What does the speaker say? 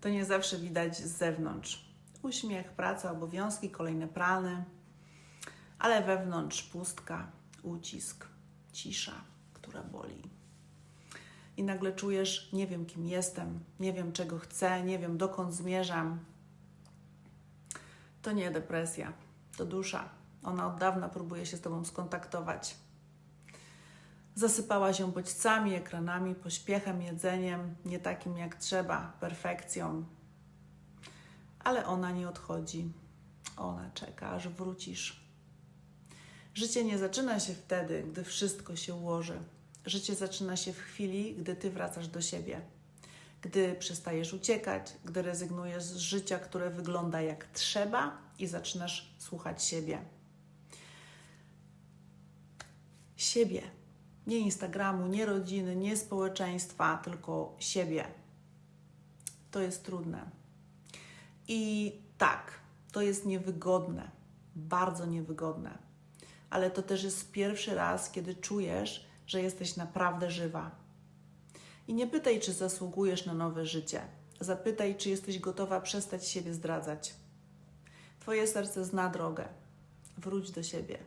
To nie zawsze widać z zewnątrz. Uśmiech, praca, obowiązki, kolejne plany, ale wewnątrz pustka, ucisk, cisza, która boli. I nagle czujesz, nie wiem kim jestem, nie wiem czego chcę, nie wiem dokąd zmierzam. To nie depresja, to dusza. Ona od dawna próbuje się z tobą skontaktować. Zasypała się bodźcami, ekranami, pośpiechem, jedzeniem, nie takim jak trzeba, perfekcją. Ale ona nie odchodzi. Ona czeka, aż wrócisz. Życie nie zaczyna się wtedy, gdy wszystko się ułoży. Życie zaczyna się w chwili, gdy ty wracasz do siebie. Gdy przestajesz uciekać, gdy rezygnujesz z życia, które wygląda jak trzeba i zaczynasz słuchać siebie. Siebie. Nie Instagramu, nie rodziny, nie społeczeństwa, tylko siebie. To jest trudne. I tak, to jest niewygodne, bardzo niewygodne, ale to też jest pierwszy raz, kiedy czujesz, że jesteś naprawdę żywa. I nie pytaj, czy zasługujesz na nowe życie. Zapytaj, czy jesteś gotowa przestać siebie zdradzać. Twoje serce zna drogę. Wróć do siebie.